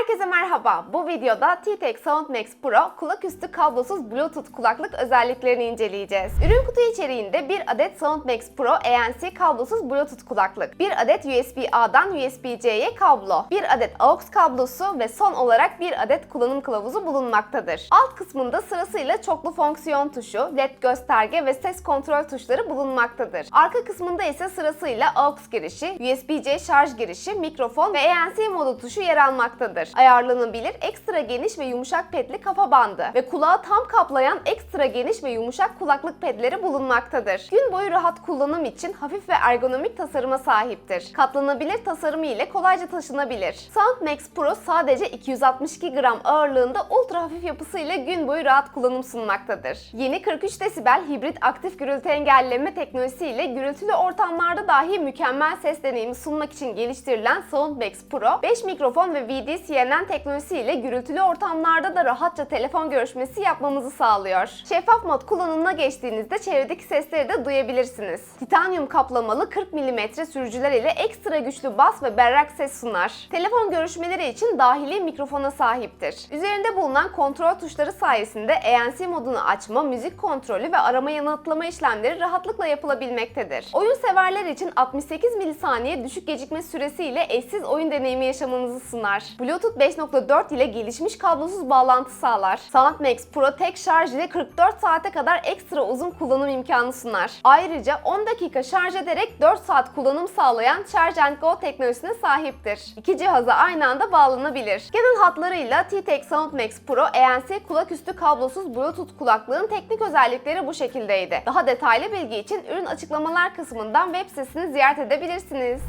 Herkese merhaba. Bu videoda T-Tech SoundMax Pro kulaküstü kablosuz Bluetooth kulaklık özelliklerini inceleyeceğiz. Ürün kutu içeriğinde bir adet SoundMax Pro ANC kablosuz Bluetooth kulaklık, bir adet USB-A'dan USB-C'ye kablo, bir adet AUX kablosu ve son olarak bir adet kullanım kılavuzu bulunmaktadır. Alt kısmında sırasıyla çoklu fonksiyon tuşu, led gösterge ve ses kontrol tuşları bulunmaktadır. Arka kısmında ise sırasıyla AUX girişi, USB-C şarj girişi, mikrofon ve ANC modu tuşu yer almaktadır. Ayarlanabilir, ekstra geniş ve yumuşak pedli kafa bandı ve kulağı tam kaplayan ekstra geniş ve yumuşak kulaklık pedleri bulunmaktadır. Gün boyu rahat kullanım için hafif ve ergonomik tasarıma sahiptir. Katlanabilir tasarımı ile kolayca taşınabilir. SoundMax Pro sadece 262 gram ağırlığında ultra hafif yapısıyla gün boyu rahat kullanım sunmaktadır. Yeni 43 desibel hibrit aktif gürültü engelleme teknolojisiyle gürültülü ortamlarda dahi mükemmel ses deneyimi sunmak için geliştirilen SoundMax Pro 5 mikrofon ve VD-CNN teknolojisiyle gürültülü ortamlarda da rahatça telefon görüşmesi yapmamızı sağlıyor. Şeffaf mod kullanımına geçtiğinizde çevredeki sesleri de duyabilirsiniz. Titanyum kaplamalı 40 mm sürücüler ile ekstra güçlü bas ve berrak ses sunar. Telefon görüşmeleri için dahili mikrofona sahiptir. Üzerinde bulunan kontrol tuşları sayesinde ANC modunu açma, müzik kontrolü ve arama yanıtlama işlemleri rahatlıkla yapılabilmektedir. Oyun severler için 68 milisaniye düşük gecikme süresiyle eşsiz oyun deneyimi yaşamanızı sunar. Bluetooth 5.4 ile gelişmiş kablosuz bağlantı sağlar. SoundMax Pro tek şarj ile 44 saate kadar ekstra uzun kullanım imkanı sunar. Ayrıca 10 dakika şarj ederek 4 saat kullanım sağlayan Charge and Go teknolojisine sahiptir. İki cihaza aynı anda bağlanabilir. Genel hatlarıyla T-Tech SoundMax Pro ANC kulaküstü kablosuz Bluetooth kulaklığın teknik özellikleri bu şekildeydi. Daha detaylı bilgi için ürün açıklamalar kısmından web sitesini ziyaret edebilirsiniz.